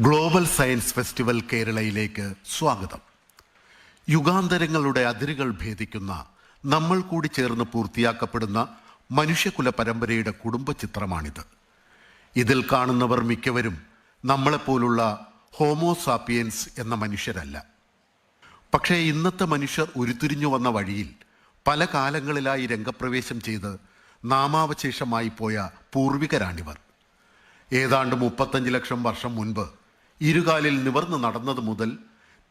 Global science festival കേരളയിലേക്ക് സ്വാഗതം. യുഗാന്തരങ്ങളുടെ അതിരുകൾ ഭേദിക്കുന്ന നമ്മൾ കൂടി ചേർന്ന് പൂർത്തിയാക്കപ്പെടുന്ന മനുഷ്യകുല പരമ്പരയുടെ കുടുംബ ചിത്രമാണിത് ഇതിൽ കാണുന്നവർ മിക്കവരും നമ്മളെപ്പോലുള്ള ഹോമോസാപ്പിയൻസ് എന്ന മനുഷ്യരല്ല. പക്ഷേ ഇന്നത്തെ മനുഷ്യർ ഉരുത്തിരിഞ്ഞു വന്ന വഴിയിൽ പല കാലങ്ങളിലായി രംഗപ്രവേശം ചെയ്ത് നാമാവശേഷമായി പോയ പൂർവികരാണിവർ. ഏതാണ്ട് മുപ്പത്തഞ്ച് ലക്ഷം വർഷം മുൻപ് ഇരുകാലിൽ നിവർന്ന് നടന്നത് മുതൽ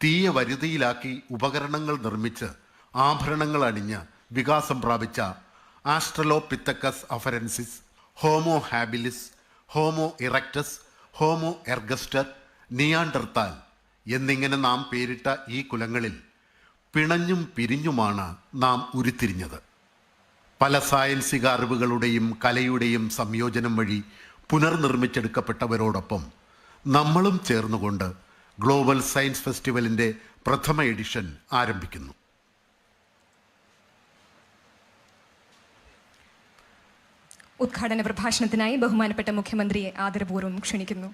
തീയ വരുതിയിലാക്കി ഉപകരണങ്ങൾ നിർമ്മിച്ച് ആഭരണങ്ങൾ അണിഞ്ഞ് വികാസം പ്രാപിച്ച Australopithecus afarensis Homo habilis Homo erectus Homo ergaster Neanderthal എന്നിങ്ങനെ നാം പേരിട്ട ഈ കുലങ്ങളിൽ പിണഞ്ഞും പിരിഞ്ഞുമാണ് നാം ഉരുത്തിരിഞ്ഞത്. പല സായൻസിക അറിവുകളുടെയും കലയുടെയും സംയോജനം വഴി പുനർനിർമ്മിച്ചെടുക്കപ്പെട്ടവരോടൊപ്പം നമ്മളും ചേർന്നുകൊണ്ട് ഗ്ലോബൽ സയൻസ് ഫെസ്റ്റിവലിന്റെ പ്രഥമ എഡിഷൻ ആരംഭിക്കുന്നു. ഉദ്ഘാടന പ്രഭാഷണത്തിനായി ബഹുമാനപ്പെട്ട മുഖ്യമന്ത്രിയെ ആദരപൂർവം ക്ഷണിക്കുന്നു.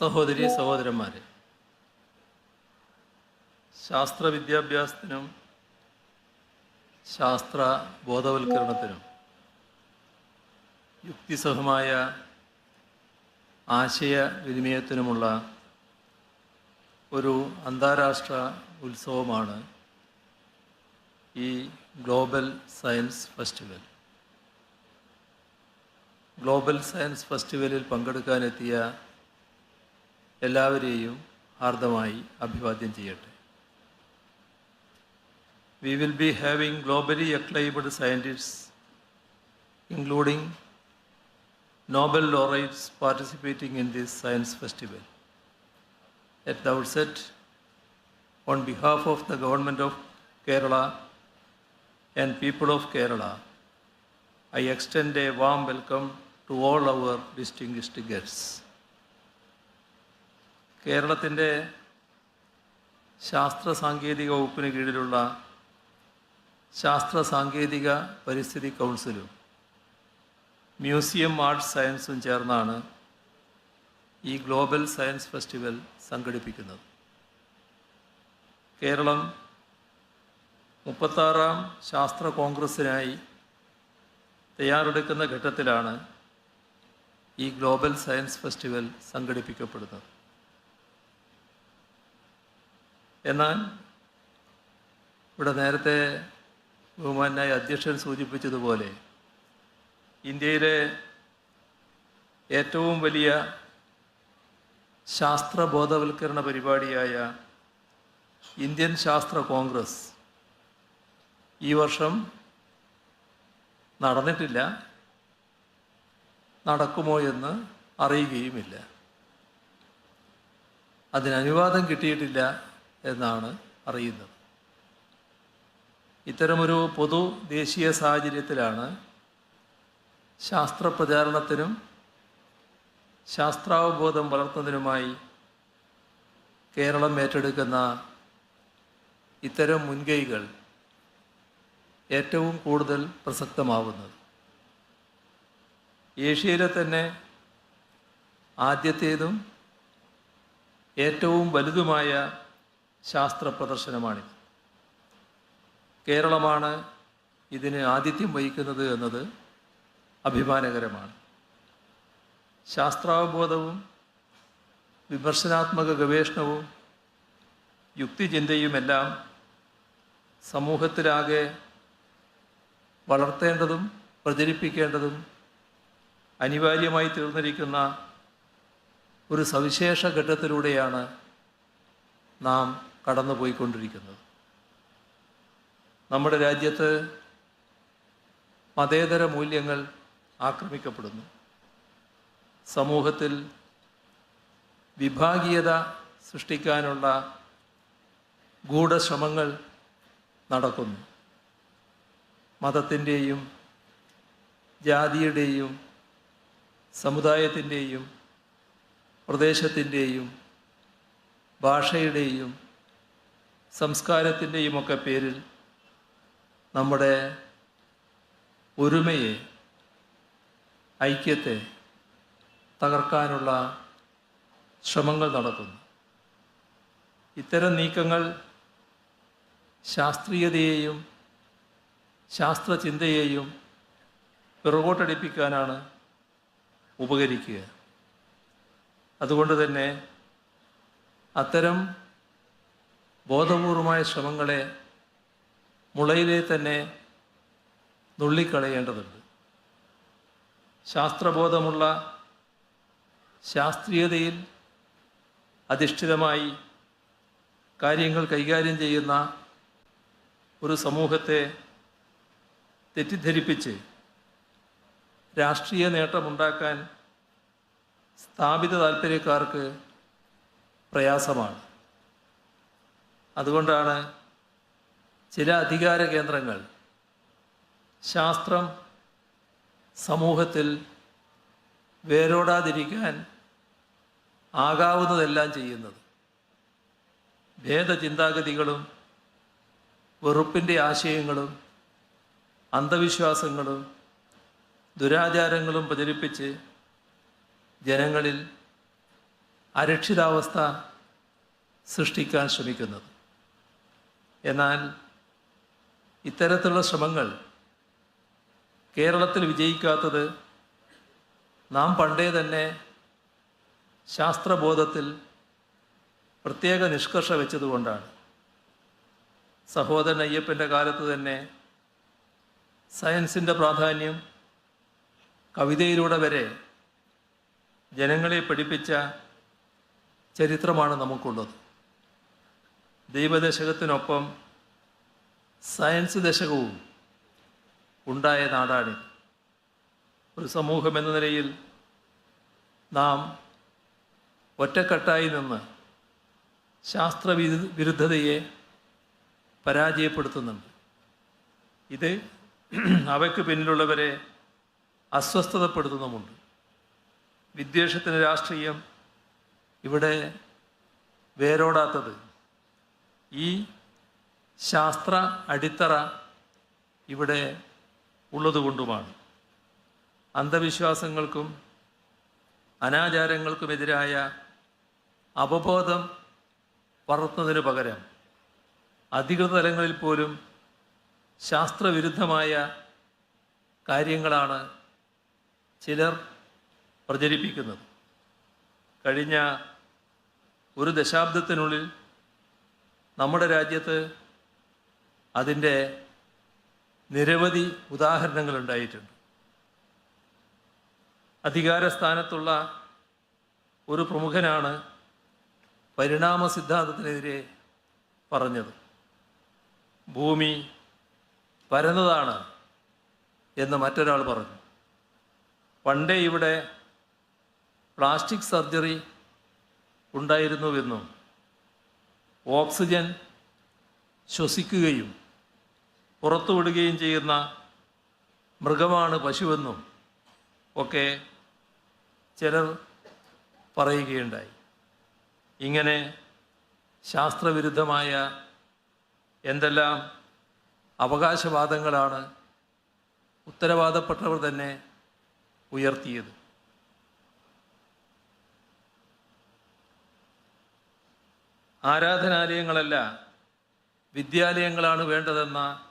സഹോദരി സഹോദരന്മാരെ ശാസ്ത്ര വിദ്യാഭ്യാസത്തിനും ശാസ്ത്ര ബോധവൽക്കരണത്തിനും യുക്തിസഹമായ ആശയവിനിമയത്തിനുമുള്ള ഒരു അന്താരാഷ്ട്ര ഉത്സവമാണ് ഈ global science festival. Global science ഫെസ്റ്റിവലിൽ പങ്കെടുക്കാനെത്തിയ എല്ലാവരെയും ഹാർദമായി അഭിവാദ്യം ചെയ്യട്ടെ we will be having globally acclaimed scientists including Nobel laureates participating in this science festival at the outset on behalf of the government of Kerala and people of Kerala I extend a warm welcome to all our distinguished guests. കേരളത്തിന്റെ ശാസ്ത്ര സാങ്കേതിക വകുപ്പിന് കീഴിലുള്ള ശാസ്ത്ര സാങ്കേതിക പരിസ്ഥിതി കൗൺസിലും museum arts സയൻസും ചേർന്നാണ് ഈ ഗ്ലോബൽ സയൻസ് ഫെസ്റ്റിവൽ സംഘടിപ്പിക്കുന്നത്. കേരളം മുപ്പത്താറാം ശാസ്ത്ര കോൺഗ്രസ്സിനായി തയ്യാറെടുക്കുന്ന ഘട്ടത്തിലാണ് ഈ ഗ്ലോബൽ സയൻസ് ഫെസ്റ്റിവൽ സംഘടിപ്പിക്കപ്പെടുന്നത്. എന്നാൽ ഇവിടെ നേരത്തെ ബഹുമാനായ അധ്യക്ഷൻ സൂചിപ്പിച്ചതുപോലെ ഇന്ത്യയിലെ ഏറ്റവും വലിയ ശാസ്ത്ര ബോധവൽക്കരണ പരിപാടിയായ ഇന്ത്യൻ ശാസ്ത്ര കോൺഗ്രസ് ഈ വർഷം നടന്നിട്ടില്ല നടക്കുമോ എന്ന് അറിയുകയുമില്ല. അതിനനുവാദം കിട്ടിയിട്ടില്ല. എന്നാണ് അറിയുന്നത്. ഇത്തരമൊരു പൊതു ദേശീയ സാഹചര്യത്തിലാണ് ശാസ്ത്ര പ്രചാരണത്തിനും ശാസ്ത്രാവബോധം വളർത്തുന്നതിനുമായി കേരളം ഏറ്റെടുക്കുന്ന ഇത്തരം മുൻകൈകൾ ഏറ്റവും കൂടുതൽ പ്രസക്തമാവുന്നത്. ഏഷ്യയിലെ തന്നെ ആദ്യത്തേതും ഏറ്റവും വലുതുമായ ശാസ്ത്ര പ്രദർശനമാണിത് കേരളമാണ് ഇതിന് ആതിഥ്യം വഹിക്കുന്നത് എന്നത് അഭിമാനകരമാണ്. ശാസ്ത്രാവബോധവും വിമർശനാത്മക ഗവേഷണവും യുക്തിചിന്തയുമെല്ലാം സമൂഹത്തിലാകെ വളർത്തേണ്ടതും പ്രചരിപ്പിക്കേണ്ടതും അനിവാര്യമായി തീർന്നിരിക്കുന്ന ഒരു സവിശേഷ ഘട്ടത്തിലൂടെയാണ് നാം കടന്നുപോയിക്കൊണ്ടിരിക്കുന്നത്. നമ്മുടെ രാജ്യത്ത് മതേതര മൂല്യങ്ങൾ ആക്രമിക്കപ്പെടുന്നു. സമൂഹത്തിൽ വിഭാഗീയത സൃഷ്ടിക്കാനുള്ള ഗൂഢശ്രമങ്ങൾ നടക്കുന്നു. മതത്തിന്റെയും ജാതിയുടെയും സമുദായത്തിന്റെയും പ്രദേശത്തിന്റെയും ഭാഷയുടെയും സംസ്കാരത്തിന്റെയും ഒക്കെ പേരിൽ നമ്മുടെ ഒരുമയെ ഐക്യത്തെ തകർക്കാനുള്ള ശ്രമങ്ങൾ നടക്കുന്നു ഇത്തരം നീക്കങ്ങൾ ശാസ്ത്രീയതയെയും ശാസ്ത്രചിന്തയെയും പിറകോട്ടടിപ്പിക്കാനാണ് ഉപകരിക്കുക. അതുകൊണ്ട് തന്നെ അത്തരം ബോധപൂർവമായ ശ്രമങ്ങളെ മുളയിലെ തന്നെ നുള്ളിക്കളയേണ്ടതുണ്ട്. ശാസ്ത്രബോധമുള്ള ശാസ്ത്രീയതയിൽ അധിഷ്ഠിതമായി കാര്യങ്ങൾ കൈകാര്യം ചെയ്യുന്ന ഒരു സമൂഹത്തെ തെറ്റിദ്ധരിപ്പിച്ച് രാഷ്ട്രീയ നേട്ടമുണ്ടാക്കാൻ സ്ഥാപിത താല്പര്യക്കാർക്ക് പ്രയാസമാണ്. അതുകൊണ്ടാണ് ചില അധികാര കേന്ദ്രങ്ങൾ ശാസ്ത്രം സമൂഹത്തിൽ വേരോടാതിരിക്കാൻ ആകാവുന്നതെല്ലാം ചെയ്യുന്നത്. ഭേദചിന്താഗതികളും വെറുപ്പിന്റെ ആശയങ്ങളും അന്ധവിശ്വാസങ്ങളും ദുരാചാരങ്ങളും പ്രചരിപ്പിച്ച് ജനങ്ങളിൽ അരക്ഷിതാവസ്ഥ സൃഷ്ടിക്കാൻ ശ്രമിക്കുന്നത്. എന്നാൽ ഇത്തരത്തിലുള്ള ശ്രമങ്ങൾ കേരളത്തിൽ വിജയിക്കാത്തത് നാം പണ്ടേ തന്നെ ശാസ്ത്രബോധത്തിൽ പ്രത്യേക നിഷ്കർഷ വെച്ചതുകൊണ്ടാണ്. സഹോദരൻ അയ്യപ്പന്റെ കാലത്ത് തന്നെ സയൻസിന്റെ പ്രാധാന്യം കവിതയിലൂടെ വരെ ജനങ്ങളെ പഠിപ്പിച്ച ചരിത്രമാണ് നമുക്കുള്ളത്. ദൈവദശകത്തിനൊപ്പം സയൻസ് ദശകവും ഉണ്ടായ നാടാണ്. ഒരു സമൂഹം എന്ന നിലയിൽ നാം ഒറ്റക്കെട്ടായി നിന്ന് ശാസ്ത്ര വിരുദ്ധതയെ പരാജയപ്പെടുത്തുന്നുണ്ട്. ഇത് അവയ്ക്ക് പിന്നിലുള്ളവരെ അസ്വസ്ഥതപ്പെടുത്തുന്നുമുണ്ട്. വിദ്വേഷത്തിന് രാഷ്ട്രീയം ഇവിടെ വേരോടാത്തത് ഈ ശാസ്ത്ര അടിത്തറ ഇവിടെ ഉള്ളതുകൊണ്ടുമാണ്. അന്ധവിശ്വാസങ്ങൾക്കും അനാചാരങ്ങൾക്കുമെതിരായ അവബോധം വളർത്തുന്നതിനു പകരം അധികൃത തലങ്ങളിൽ പോലും ശാസ്ത്രവിരുദ്ധമായ കാര്യങ്ങളാണ് ചിലർ പ്രചരിപ്പിക്കുന്നത്. കഴിഞ്ഞ ഒരു ദശാബ്ദത്തിനുള്ളിൽ നമ്മുടെ രാജ്യത്ത് അതിന്റെ നിരവധി ഉദാഹരണങ്ങൾ ഉണ്ടായിട്ടുണ്ട് അധികാര സ്ഥാനത്തുള്ള ഒരു പ്രമുഖനാണ് പരിണാമ സിദ്ധാന്തത്തിനെതിരെ പറഞ്ഞത്. ഭൂമി പരന്നതാണ് എന്ന് മറ്റൊരാൾ പറഞ്ഞു. പണ്ടേ ഇവിടെ പ്ലാസ്റ്റിക് സർജറി ഉണ്ടായിരുന്നുവെന്നും ഓക്സിജൻ ശ്വസിക്കുകയും പുറത്തുവിടുകയും ചെയ്യുന്ന മൃഗമാണ് പശുവെന്നും ഒക്കെ ചിലർ പറയുകയുണ്ടായി. ഇങ്ങനെ ശാസ്ത്രവിരുദ്ധമായ എന്തെല്ലാം അവകാശവാദങ്ങളാണ് ഉത്തരവാദപ്പെട്ടവർ തന്നെ ഉയർത്തിയത്. ആരാധനാലയങ്ങളല്ല വിദ്യാലയങ്ങളാണ് വേണ്ടതെന്ന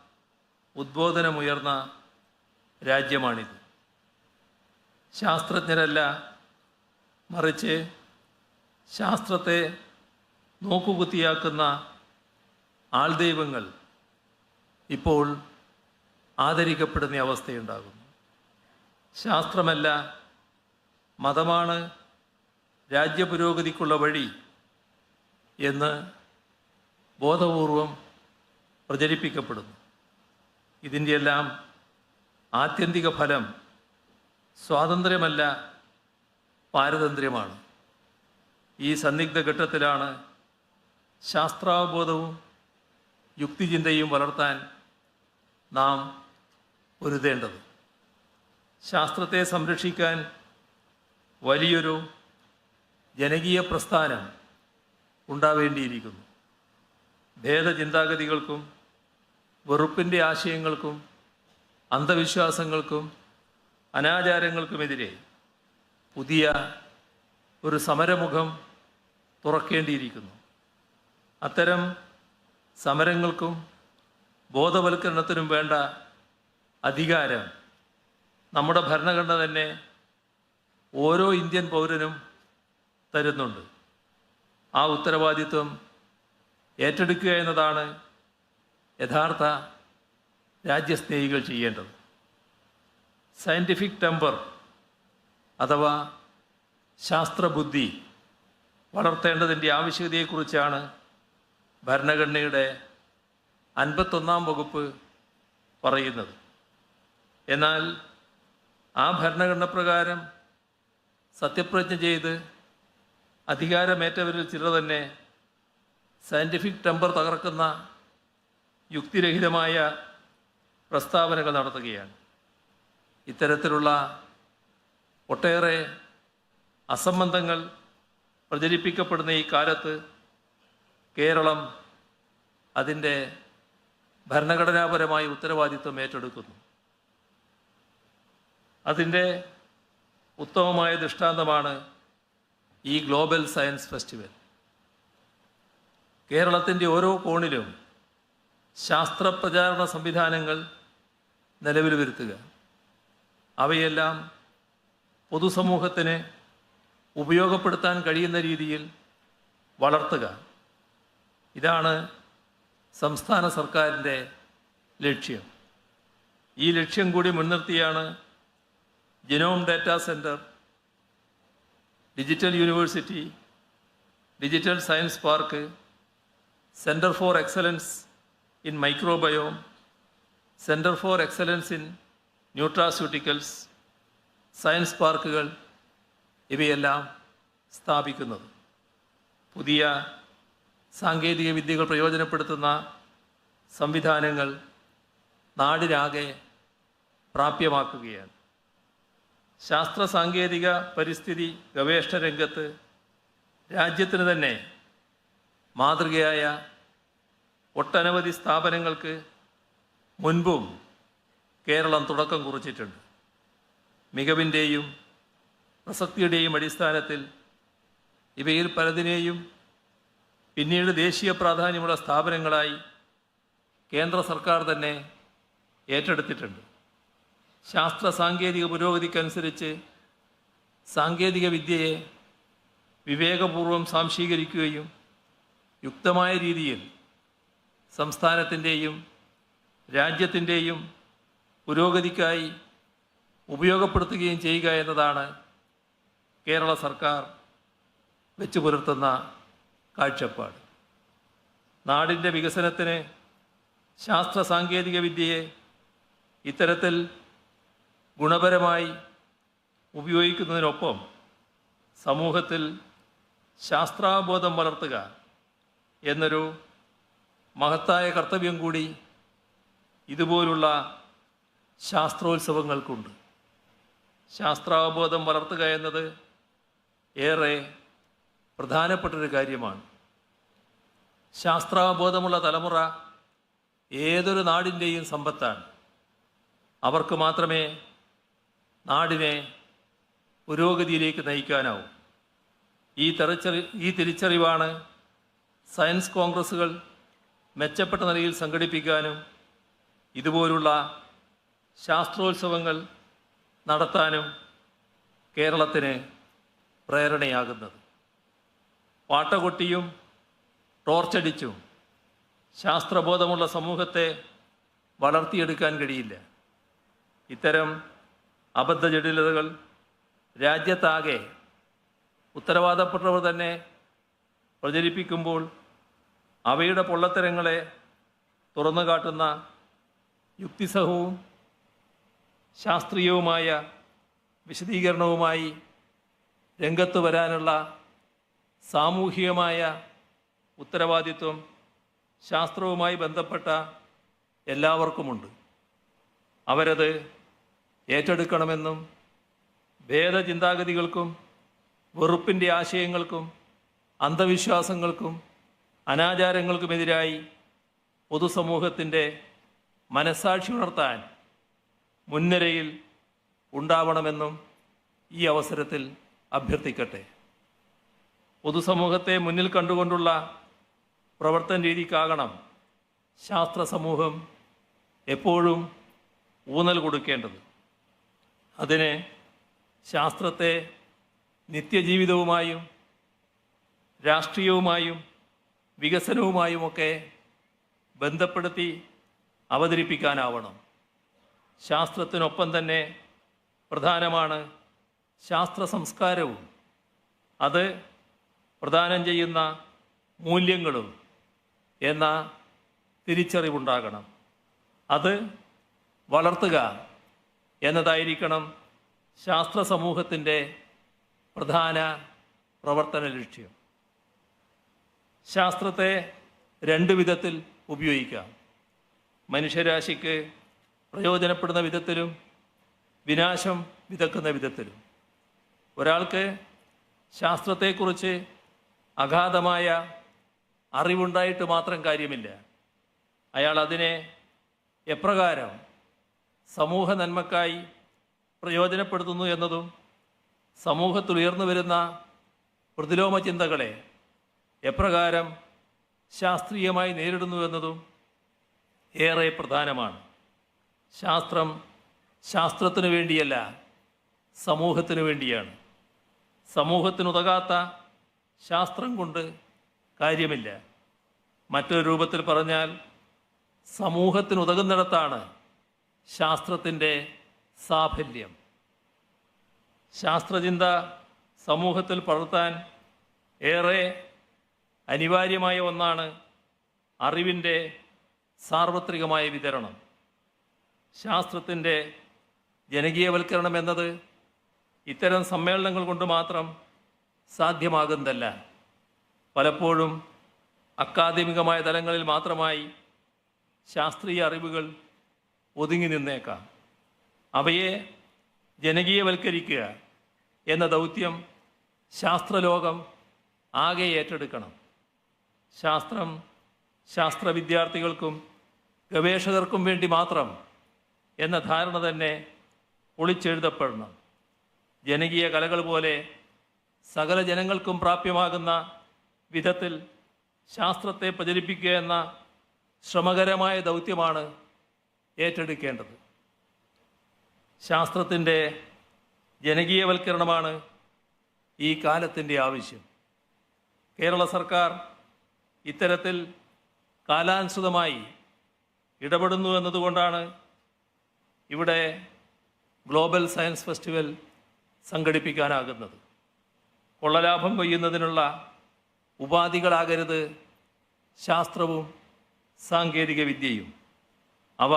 ഉദ്ബോധനമുയർന്ന രാജ്യമാണിത്. ശാസ്ത്രജ്ഞരല്ല മറിച്ച് ശാസ്ത്രത്തെ നോക്കുകുത്തിയാക്കുന്ന ആൾദൈവങ്ങൾ ഇപ്പോൾ ആദരിക്കപ്പെടുന്ന അവസ്ഥയുണ്ടാകുന്നു. ശാസ്ത്രമല്ല മതമാണ് രാജ്യപുരോഗതിക്കുള്ള വഴി. എന്ന് ബോധപൂർവം പ്രചരിപ്പിക്കപ്പെടുന്നു. ഇതിന്റെയെല്ലാം ആത്യന്തിക ഫലം സ്വാതന്ത്ര്യമല്ല പാരതന്ത്ര്യമാണ്. ഈ സന്നിഗ്ധ ഘട്ടത്തിലാണ് ശാസ്ത്രാവബോധവും യുക്തിചിന്തയും വളർത്താൻ നാം ഒരുതേണ്ടത് ശാസ്ത്രത്തെ സംരക്ഷിക്കാൻ വലിയൊരു ജനകീയ പ്രസ്ഥാനം ഉണ്ടാവേണ്ടിയിരിക്കുന്നു. ഭേദചിന്താഗതികൾക്കും വെറുപ്പിന്റെ ആശയങ്ങൾക്കും അന്ധവിശ്വാസങ്ങൾക്കും അനാചാരങ്ങൾക്കുമെതിരെ പുതിയ ഒരു സമരമുഖം തുറക്കേണ്ടിയിരിക്കുന്നു. അത്തരം സമരങ്ങൾക്കും ബോധവൽക്കരണത്തിനും വേണ്ട അധികാരം നമ്മുടെ ഭരണഘടന തന്നെ ഓരോ ഇന്ത്യൻ പൗരനും തരുന്നുണ്ട്. ആ ഉത്തരവാദിത്വം ഏറ്റെടുക്കുക എന്നതാണ് യഥാർത്ഥ രാജ്യസ്നേഹികൾ ചെയ്യേണ്ടത്. സയന്റിഫിക് ടെമ്പർ അഥവാ ശാസ്ത്രബുദ്ധി വളർത്തേണ്ടതിന്റെ ആവശ്യകതയെക്കുറിച്ചാണ് ഭരണഘടനയുടെ അൻപത്തൊന്നാം വകുപ്പ് പറയുന്നത്. എന്നാൽ ആ ഭരണഘടന പ്രകാരം സത്യപ്രതിജ്ഞ ചെയ്ത് അധികാരമേറ്റവരിൽ ചിലർ തന്നെ സയന്റിഫിക് ടെമ്പർ തകർക്കുന്ന യുക്തിരഹിതമായ പ്രസ്താവനകൾ നടത്തുകയാണ്. ഇത്തരത്തിലുള്ള ഒട്ടേറെ അസംബന്ധങ്ങൾ പ്രചരിപ്പിക്കപ്പെടുന്ന ഈ കാലത്ത് കേരളം അതിന്റെ ഭരണഘടനാപരമായ ഉത്തരവാദിത്വം ഏറ്റെടുക്കുന്നു. അതിന്റെ ഉത്തമമായ ദൃഷ്ടാന്തമാണ് ഈ ഗ്ലോബൽ സയൻസ് ഫെസ്റ്റിവൽ. കേരളത്തിന്റെ ഓരോ കോണിലും ശാസ്ത്ര പ്രചാരണ സംവിധാനങ്ങൾ നിലവിൽ വരുത്തുക. അവയെല്ലാം പൊതുസമൂഹത്തിന് ഉപയോഗപ്പെടുത്താൻ കഴിയുന്ന രീതിയിൽ വളർത്തുക. ഇതാണ് സംസ്ഥാന സർക്കാരിന്റെ ലക്ഷ്യം. ഈ ലക്ഷ്യം കൂടി മുൻനിർത്തിയാണ് genome data centre digital university digital science park centre for excellence in microbiome centre for excellence in nutraceuticals science പാർക്കുകൾ ഇവയെല്ലാം സ്ഥാപിക്കുന്നത്. പുതിയ സാങ്കേതിക വിദ്യകൾ പ്രയോജനപ്പെടുത്തുന്ന സംവിധാനങ്ങൾ നാടിനാകെ പ്രാപ്യമാക്കുകയാണ്. ശാസ്ത്ര സാങ്കേതിക പരിസ്ഥിതി ഗവേഷണ രംഗത്ത് രാജ്യത്തിന് തന്നെ മാതൃകയായ ഒട്ടനവധി സ്ഥാപനങ്ങൾക്ക് മുൻപും കേരളം തുടക്കം കുറിച്ചിട്ടുണ്ട്. മികവിന്റെയും പ്രസക്തിയുടെയും അടിസ്ഥാനത്തിൽ ഇവയിൽ പലതിനെയും പിന്നീട് ദേശീയ പ്രാധാന്യമുള്ള സ്ഥാപനങ്ങളായി കേന്ദ്ര സർക്കാർ തന്നെ ഏറ്റെടുത്തിട്ടുണ്ട്. ശാസ്ത്ര സാങ്കേതിക പുരോഗതിക്കനുസരിച്ച് സാങ്കേതിക വിദ്യയെ വിവേകപൂർവം സാംശീകരിക്കുകയും യുക്തമായ രീതിയിൽ സംസ്ഥാനത്തിന്റെയും രാജ്യത്തിന്റെയും പുരോഗതിക്കായി ഉപയോഗപ്പെടുത്തുകയും ചെയ്യുക എന്നതാണ് കേരള സർക്കാർ വെച്ചു പുലർത്തുന്ന കാഴ്ചപ്പാട്. നാടിന്റെ വികസനത്തിന് ശാസ്ത്ര സാങ്കേതിക വിദ്യയെ ഇത്തരത്തിൽ ഗുണപരമായി ഉപയോഗിക്കുന്നതിനൊപ്പം സമൂഹത്തിൽ ശാസ്ത്രാബോധം വളർത്തുക എന്നൊരു മഹത്തായ കർത്തവ്യം കൂടി ഇതുപോലുള്ള ശാസ്ത്രോത്സവങ്ങൾക്കുണ്ട്. ശാസ്ത്രാവബോധം വളർത്തുക എന്നത് ഏറെ പ്രധാനപ്പെട്ടൊരു കാര്യമാണ്. ശാസ്ത്രാവബോധമുള്ള തലമുറ ഏതൊരു നാടിന്റെയും സമ്പത്താണ്. അവർക്ക് മാത്രമേ നാടിനെ പുരോഗതിയിലേക്ക് നയിക്കാനാവും. ഈ തെറിച്ചറി ഈ തിരിച്ചറിവാണ് സയൻസ് കോൺഗ്രസ്സുകൾ മെച്ചപ്പെട്ട നിലയിൽ സംഘടിപ്പിക്കാനും ഇതുപോലുള്ള ശാസ്ത്രോത്സവങ്ങൾ നടത്താനും കേരളത്തിന് പ്രേരണയാകുന്നത്. പാട്ടകൊട്ടിയും ടോർച്ചടിച്ചും ശാസ്ത്രബോധമുള്ള സമൂഹത്തെ വളർത്തിയെടുക്കാൻ കഴിയില്ല. ഇത്തരം അബദ്ധജടിലതകൾ രാജ്യത്താകെ ഉത്തരവാദപ്പെട്ടവർ തന്നെ പ്രചരിപ്പിക്കുമ്പോൾ അവയുടെ പൊള്ളത്തരങ്ങളെ തുറന്നു കാട്ടുന്ന യുക്തിസഹവും ശാസ്ത്രീയവുമായ വിശദീകരണവുമായി രംഗത്ത് വരാനുള്ള സാമൂഹികമായ ഉത്തരവാദിത്വം ശാസ്ത്രവുമായി ബന്ധപ്പെട്ട എല്ലാവർക്കുമുണ്ട്. അവരത് ഏറ്റെടുക്കണമെന്നും ഭേദചിന്താഗതികൾക്കും വെറുപ്പിന്റെ ആശയങ്ങൾക്കും അന്ധവിശ്വാസങ്ങൾക്കും അനാചാരങ്ങൾക്കുമെതിരായി പൊതുസമൂഹത്തിന്റെ മനസ്സാക്ഷി ഉണർത്താൻ മുൻനിരയിൽ ഉണ്ടാവണമെന്നും ഈ അവസരത്തിൽ അഭ്യർത്ഥിക്കട്ടെ. പൊതുസമൂഹത്തെ മുന്നിൽ കണ്ടുകൊണ്ടുള്ള പ്രവർത്തന രീതിക്കാകണം ശാസ്ത്ര സമൂഹം എപ്പോഴും ഊന്നൽ കൊടുക്കേണ്ടത്. അതിന് ശാസ്ത്രത്തെ നിത്യജീവിതവുമായും രാഷ്ട്രീയവുമായും വികസനവുമായുമൊക്കെ ബന്ധപ്പെടുത്തി അവതരിപ്പിക്കാനാവണം. ശാസ്ത്രത്തിനൊപ്പം തന്നെ പ്രധാനമാണ് ശാസ്ത്ര സംസ്കാരവും അത് പ്രദാനം ചെയ്യുന്ന മൂല്യങ്ങളും എന്ന തിരിച്ചറിവുണ്ടാകണം. അത് വളർത്തുക എന്നതായിരിക്കണം ശാസ്ത്ര സമൂഹത്തിന്റെ പ്രധാന പ്രവർത്തന ലക്ഷ്യം. ശാസ്ത്രത്തെ രണ്ട് വിധത്തിൽ ഉപയോഗിക്കാം. മനുഷ്യരാശിക്ക് പ്രയോജനപ്പെടുന്ന വിധത്തിലും വിനാശം വിതക്കുന്ന വിധത്തിലും. ഒരാൾക്ക് ശാസ്ത്രത്തെക്കുറിച്ച് അഗാധമായ അറിവുണ്ടായിട്ട് മാത്രം കാര്യമില്ല. അയാൾ അതിനെ എപ്രകാരം സമൂഹ നന്മക്കായി പ്രയോജനപ്പെടുത്തുന്നു എന്നതും സമൂഹത്തിൽ ഉയർന്നു വരുന്ന പ്രതിലോമ ചിന്തകളെ എപ്രകാരം ശാസ്ത്രീയമായി നേരിടുന്നു എന്നതും ഏറെ പ്രധാനമാണ്. ശാസ്ത്രം ശാസ്ത്രത്തിനു വേണ്ടിയല്ല സമൂഹത്തിനു വേണ്ടിയാണ്. സമൂഹത്തിനുതകാത്ത ശാസ്ത്രം കൊണ്ട് കാര്യമില്ല. മറ്റൊരു രൂപത്തിൽ പറഞ്ഞാൽ സമൂഹത്തിനുതകുന്നിടത്താണ് ശാസ്ത്രത്തിന്റെ സാഫല്യം. ശാസ്ത്രചിന്ത സമൂഹത്തിൽ പടർത്താൻ ഏറെ അനിവാര്യമായ ഒന്നാണ് അറിവിന്റെ സാർവത്രികമായ വിതരണം. ശാസ്ത്രത്തിന്റെ ജനകീയവൽക്കരണം എന്നത് ഇത്തരം സമ്മേളനങ്ങൾ കൊണ്ട് മാത്രം സാധ്യമാകുന്നതല്ല. പലപ്പോഴും അക്കാദമികമായ തലങ്ങളിൽ മാത്രമായി ശാസ്ത്രീയ അറിവുകൾ ഒതുങ്ങി നിന്നേക്കാം. അവയെ ജനകീയവൽക്കരിക്കുക എന്ന ദൗത്യം ശാസ്ത്രലോകം ആകെ ഏറ്റെടുക്കണം. ശാസ്ത്രം ശാസ്ത്ര വിദ്യാർത്ഥികൾക്കും ഗവേഷകർക്കും വേണ്ടി മാത്രം എന്ന ധാരണ തന്നെ ഒളിച്ചെഴുതപ്പെടണം. ജനകീയ കലകൾ പോലെ സകല ജനങ്ങൾക്കും പ്രാപ്യമാകുന്ന വിധത്തിൽ ശാസ്ത്രത്തെ പ്രചരിപ്പിക്കുക എന്ന ശ്രമകരമായ ദൗത്യമാണ് ഏറ്റെടുക്കേണ്ടത്. ശാസ്ത്രത്തിന്റെ ജനകീയവൽക്കരണമാണ് ഈ കാലത്തിന്റെ ആവശ്യം. കേരള സർക്കാർ ഇത്തരത്തിൽ കാലാനുസൃതമായി ഇടപെടുന്നു എന്നതുകൊണ്ടാണ് ഇവിടെ ഗ്ലോബൽ സയൻസ് ഫെസ്റ്റിവൽ സംഘടിപ്പിക്കാനാകുന്നത്. കൊള്ളലാഭം കൊയ്യുന്നതിനുള്ള ഉപാധികളാകരുത് ശാസ്ത്രവും സാങ്കേതിക വിദ്യയും അവ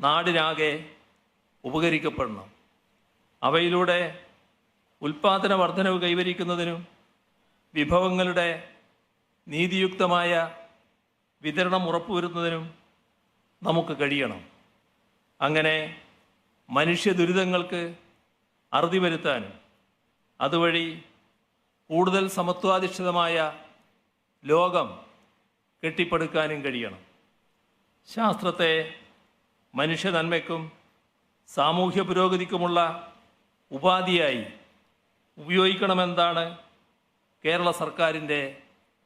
നാടിനാകെ ഉപകരിക്കപ്പെടണം. അവയിലൂടെ ഉൽപാദന വർധനവ് കൈവരിക്കുന്നതിനും വിഭവങ്ങളുടെ നീതിയുക്തമായ വിതരണം ഉറപ്പുവരുത്തുന്നതിനും നമുക്ക് കഴിയണം. അങ്ങനെ മനുഷ്യ ദുരിതങ്ങൾക്ക് അറുതി വരുത്താനും അതുവഴി കൂടുതൽ സമത്വാധിഷ്ഠിതമായ ലോകം കെട്ടിപ്പടുക്കാനും കഴിയണം. ശാസ്ത്രത്തെ മനുഷ്യ നന്മയ്ക്കും സാമൂഹ്യ പുരോഗതിക്കുമുള്ള ഉപാധിയായി ഉപയോഗിക്കണമെന്നതാണ് കേരള സർക്കാരിന്റെ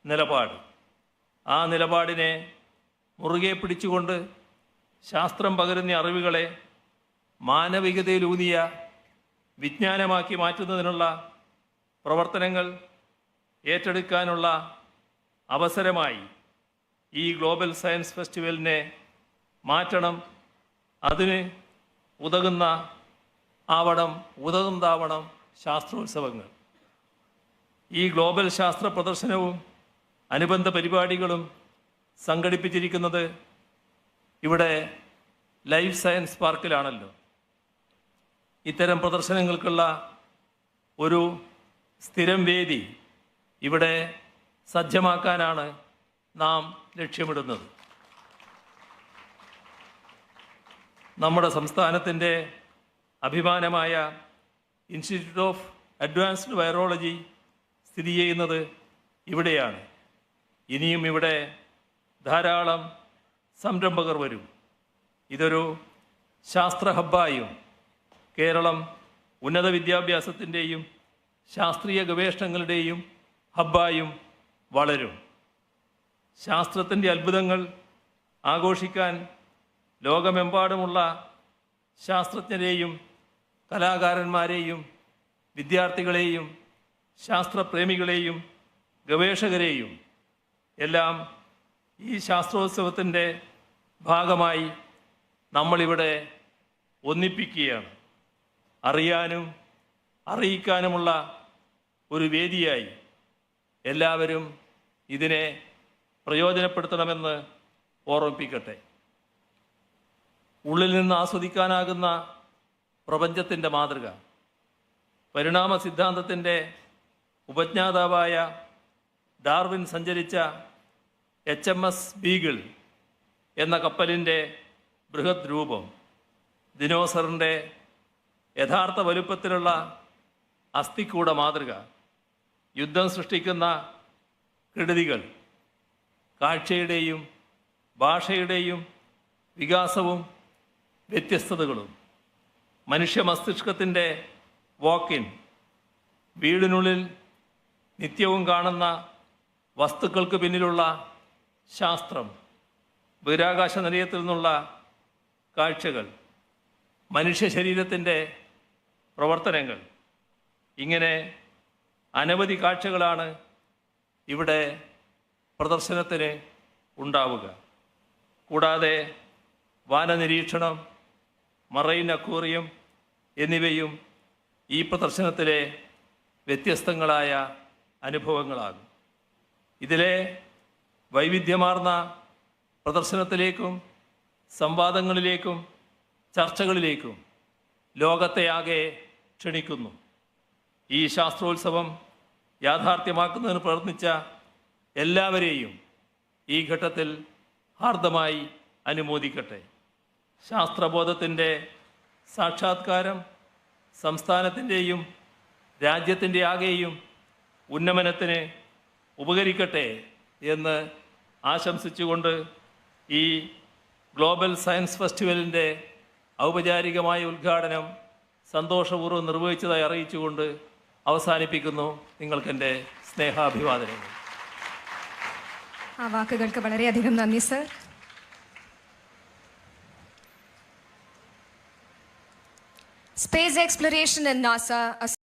നിലപാട്. ആ നിലപാടിനെ മുറുകെ പിടിച്ചുകൊണ്ട് ശാസ്ത്രം പകരുന്ന അറിവുകളെ മാനവികതയിലൂന്നിയ വിജ്ഞാനമാക്കി മാറ്റുന്നതിനുള്ള പ്രവർത്തനങ്ങൾ ഏറ്റെടുക്കാനുള്ള അവസരമായി ഈ ഗ്ലോബൽ സയൻസ് ഫെസ്റ്റിവലിനെ മാറ്റണം. അതിന് ഉതകുന്ന ആവണം ഉതകുന്നതാവണം ശാസ്ത്രോത്സവങ്ങൾ. ഈ ഗ്ലോബൽ ശാസ്ത്ര പ്രദർശനവും അനുബന്ധ പരിപാടികളും സംഘടിപ്പിച്ചിരിക്കുന്നത് ഇവിടെ ലൈഫ് സയൻസ് പാർക്കിലാണല്ലോ ഇത്തരം പ്രദർശനങ്ങൾക്കുള്ള ഒരു സ്ഥിരം വേദി ഇവിടെ സജ്ജമാക്കാനാണ് നാം ലക്ഷ്യമിടുന്നത്. നമ്മുടെ സംസ്ഥാനത്തിന്റെ അഭിമാനമായ ഇൻസ്റ്റിറ്റ്യൂട്ട് ഓഫ് അഡ്വാൻസ്ഡ് വൈറോളജി സ്ഥിതി ചെയ്യുന്നത് ഇവിടെയാണ്. ഇനിയും ഇവിടെ ധാരാളം സംരംഭകർ വരും. ഇതൊരു ശാസ്ത്ര ഹബ്ബായും കേരളം ഉന്നത വിദ്യാഭ്യാസത്തിന്റെയും ശാസ്ത്രീയ ഗവേഷണങ്ങളുടെയും ഹബ്ബായും വളരും. ശാസ്ത്രത്തിന്റെ അത്ഭുതങ്ങൾ ആഘോഷിക്കാൻ ലോകമെമ്പാടുമുള്ള ശാസ്ത്രജ്ഞരെയും കലാകാരന്മാരെയും വിദ്യാർത്ഥികളെയും ശാസ്ത്രപ്രേമികളെയും ഗവേഷകരെയും എല്ലാം ഈ ശാസ്ത്രോത്സവത്തിന്റെ ഭാഗമായി നമ്മളിവിടെ ഒന്നിപ്പിക്കുകയാണ്. അറിയാനും അറിയിക്കാനുമുള്ള ഒരു വേദിയായി എല്ലാവരും ഇതിനെ പ്രയോജനപ്പെടുത്തണമെന്ന് ഓർമ്മിപ്പിക്കട്ടെ. ഉള്ളിൽ നിന്ന് ആസ്വദിക്കാനാകുന്ന പ്രപഞ്ചത്തിന്റെ മാതൃക പരിണാമ സിദ്ധാന്തത്തിന്റെ ഉപജ്ഞാതാവായ ഡാർവിൻ സഞ്ചരിച്ച എച്ച് എം എസ് ബീഗിൾ എന്ന കപ്പലിന്റെ ബൃഹത് രൂപം ദിനോസറിന്റെ യഥാർത്ഥ വലുപ്പത്തിലുള്ള അസ്ഥിക്കൂട മാതൃക യുദ്ധം സൃഷ്ടിക്കുന്ന കെടുതികൾ കാഴ്ചയുടെയും ഭാഷയുടെയും വികാസവും വ്യത്യസ്തതകളും. മനുഷ്യ മസ്തിഷ്കത്തിന്റെ വാക്കിൻ വീടിനുള്ളിൽ നിത്യവും കാണുന്ന വസ്തുക്കൾക്ക് പിന്നിലുള്ള ശാസ്ത്രം ബഹിരാകാശ നിലയത്തിൽ നിന്നുള്ള കാഴ്ചകൾ മനുഷ്യ ശരീരത്തിന്റെ പ്രവർത്തനങ്ങൾ. ഇങ്ങനെ അനവധി കാഴ്ചകളാണ് ഇവിടെ പ്രദർശനത്തിന് ഉണ്ടാവുക. കൂടാതെ വാനനിരീക്ഷണം മറൈൻ അക്വേറിയം എന്നിവയും ഈ പ്രദർശനത്തിലെ വ്യത്യസ്തങ്ങളായ അനുഭവങ്ങളാകും. ഇതിലെ വൈവിധ്യമാർന്ന പ്രദർശനത്തിലേക്കും സംവാദങ്ങളിലേക്കും ചർച്ചകളിലേക്കും ലോകത്തെ ആകെ ക്ഷണിക്കുന്നു. ഈ ശാസ്ത്രോത്സവം യാഥാർത്ഥ്യമാക്കുന്നതിന് പ്രവർത്തിച്ച എല്ലാവരെയും ഈ ഘട്ടത്തിൽ ഹാർദമായി അനുമോദിക്കട്ടെ. ശാസ്ത്രബോധത്തിന്റെ സാക്ഷാത്കാരം സംസ്ഥാനത്തിന്റെയും രാജ്യത്തിന്റെ ആകെയും ഉന്നമനത്തിന് ഉപകരിക്കട്ടെ എന്ന് ആശംസിച്ചുകൊണ്ട് ഈ ഗ്ലോബൽ സയൻസ് ഫെസ്റ്റിവലിന്റെ ഔപചാരികമായ ഉദ്ഘാടനം സന്തോഷപൂർവം നിർവഹിച്ചതായി അറിയിച്ചുകൊണ്ട് അവസാനിപ്പിക്കുന്നു നിങ്ങൾക്കെന്റെ സ്നേഹാഭിവാദനങ്ങൾ. ആ വാക്കുകൾക്ക് വളരെയധികം നന്ദി sir exploration in NASA, a